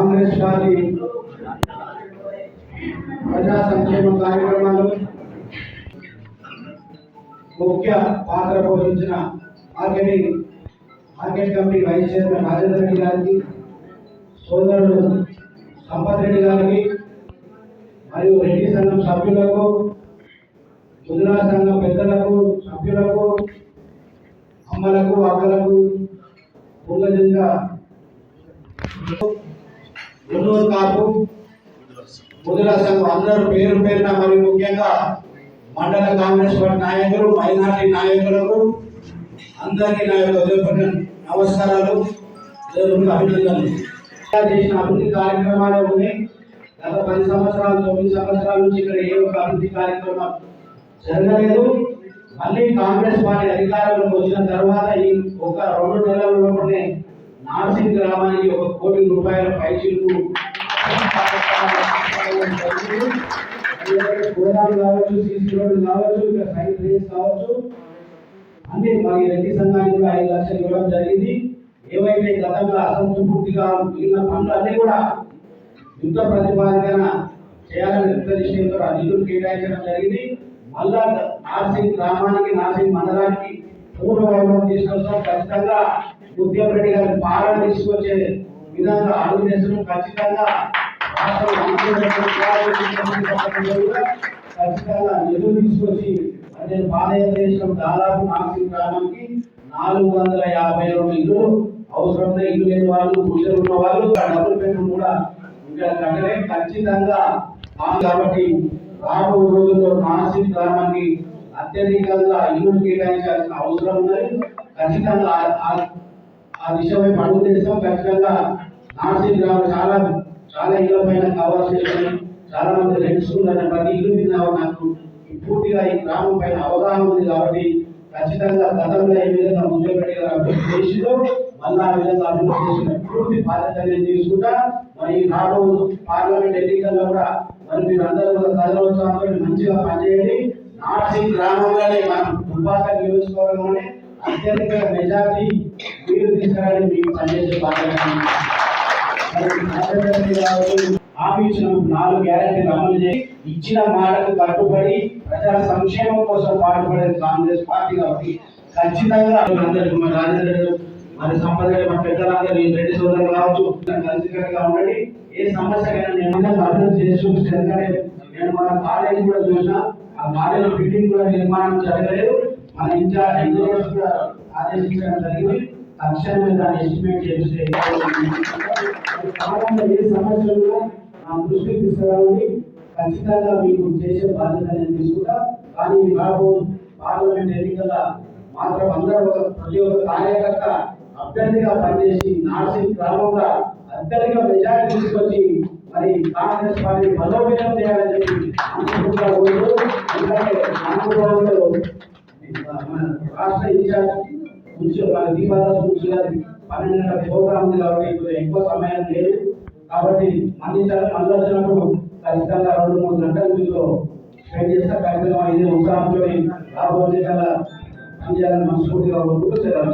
Party ప్రజా సంక్షేమ కార్యక్రమాలు ముఖ్య పాత్ర పోషించిన marketing market committee vice chairman Rajendra Reddy గారికి సోదరుడు సంపత్ రెడ్డి గారికి మరియు రెడ్డి సంఘం సభ్యులకు గుజరా సంఘం పెద్దలకు సభ్యులకు అమ్మలకు అక్కలకు పూలజంగ గుంటూరు కాపు ముద్రా సంఘం అందరూ పేరు పేరున మరి ముఖ్యంగా మండల కాంగ్రెస్ పార్టీ నాయకులు మైనార్టీ నాయకులకు అందరికీ నా యొక్క నమస్కారాలు అభినందనలు. ఇలా చేసిన అభివృద్ధి కార్యక్రమాలు ఉన్నాయి. గత పది సంవత్సరాలు తొమ్మిది సంవత్సరాల నుంచి ఇక్కడ ఏ ఒక్క అభివృద్ధి కార్యక్రమాలు జరగలేదు. మళ్ళీ కాంగ్రెస్ పార్టీ అధికారంలోకి వచ్చిన తర్వాత ఈ ఒక రెండు నెలల లోపలనే నాసిక్ గ్రామానికి ఒక కోటి రూపాయల పైచిలకు గోదాలు కావచ్చు సీసీ రోడ్లు కావచ్చు ఇక్కడ సైడ్ కావచ్చు. అన్ని మరి రెడ్డి సంఘానికి కూడా ఐదు లక్షలు ఇవ్వడం జరిగింది. ఏవైతే గతంలో అసంతృప్తిగా మిగిలిన పనులు అన్నీ కూడా యుద్ధ ప్రతిపాదన చేయాలని నిర్దేశంతో ఆ నిధులు కేటాయించడం జరిగింది. మళ్ళా నాసింగ్ గ్రామానికి నాసింగ్ మండలానికి పూర్వ వైభవం తీసుకొస్తాం ఖచ్చితంగా ఉద్యమ రెడ్డి గారి పాలన తీసుకొచ్చే విధంగా అడుగు ఖచ్చితంగా ఖచ్చితంగా నిధులు తీసుకొచ్చి అంటే భారతదేశం దాదాపు నార్సింగ్ గ్రామానికి నాలుగు వందల యాభై రెండు ఇల్లు అవసరం ఇల్లు లేని వాళ్ళు గుడిసెలు ఉన్న వాళ్ళు డబుల్ బెడ్రూమ్ కూడా ఇక్కడ కట్టలే. ఖచ్చితంగా కాబట్టి రాబో రోజుల్లో నాసిక్ గ్రామానికి అత్యధికంగా ఇల్లు కేటాయించాల్సిన అవసరం ఉన్నది. ఖచ్చితంగా ఆ- విషయమై ఆ అడుగు చేస్తాం. ఖచ్చితంగా నార్సింగ్ గ్రామం చాలా చాలా ఇళ్ళ పైన కావాల్సిన చాలా మంది రెంట్స్ ఉన్నారు ప్రతి ఇల్లు మీద నాకు పూర్తిగా ఈ గ్రామం పైన అవగాహన ఉంది కాబట్టి ఖచ్చితంగా గతంలో ఏ విధంగా ముందు పెట్టి అభివృద్ధి మళ్ళా ఆ విధంగా అభివృద్ధి చేసిన పూర్తి బాధ్యత నేను తీసుకుంటా. మరి ఈ రాబో పార్లమెంట్ ఎన్నికల్లో కూడా మరి మీరు అందరూ కూడా మంచిగా పనిచేయండి. నార్సింగ్ గ్రామంలోనే మనం దుబ్బాక నియోజకవర్గంలోనే అత్యధిక మెజార్టీ మీరు తీసుకురాని మీకు పనిచేసే హామీ ఇచ్చిన నాలుగు గ్యారెంటీలు అమలు చేసి ఇచ్చిన మాటకు కట్టుబడి ప్రజల సంక్షేమం కోసం పాటుపడేది కాంగ్రెస్ పార్టీ కాబట్టి ఖచ్చితంగా అందరికీ మన రాజేంద్ర మరి సంపద మన పెద్దలందరూ రెడ్డి సోదరులు కావచ్చు కలిసికట్టుగా ఉండండి. ఏ సమస్యకైనా నేను ముందుగా అభివృద్ధి చేసి ఎందుకంటే నేను మన కాలేజీ కూడా చూసిన ఆ కాలేజీ బిల్డింగ్ కూడా నిర్మాణం జరగలేదు. మన ఇంకా ఇన్ఛార్జ్ ఇంజనీర్స్ కూడా ఆదేశించడం జరిగింది. తక్షణమే దాన్ని ఎస్టిమేట్ చేస్తే కాలంలో ఏ సమస్యలు ఉన్నా నా దృష్టికి తీసుకురావండి ఖచ్చితంగా మీకు చేసే బాధ్యత నేను తీసుకుంటా కానీ ఈ రాబో పార్లమెంట్ ఎన్నికల మాత్రం అందరూ ఒక ప్రతి ఒక్క కార్యకర్త అభ్యర్థిగా పనిచేసి నాసి గ్రామంలో అత్యధిక మెజారిటీ తీసుకొచ్చి మరి కాంగ్రెస్ పార్టీ బలోపేతం చేయాలని చెప్పి అనుకుంటా ఎందుకంటే రాష్ట్ర ఇన్ఛార్జ్ మున్సి మన దీపారాజు మున్సి ప్రోగ్రామ్ ఉంది కాబట్టి ఇప్పుడు ఎక్కువ సమయం లేదు. కాబట్టి అందించాలి మళ్ళీ వచ్చినప్పుడు ఖచ్చితంగా రెండు మూడు గంటలు మీకు స్పెండ్ చేస్తే. ఖచ్చితంగా ఇది ఉత్సాహంతో రాబోయే కల పనిచేయాలని మనస్ఫూర్తిగా కోరుకుంటూ సెలవు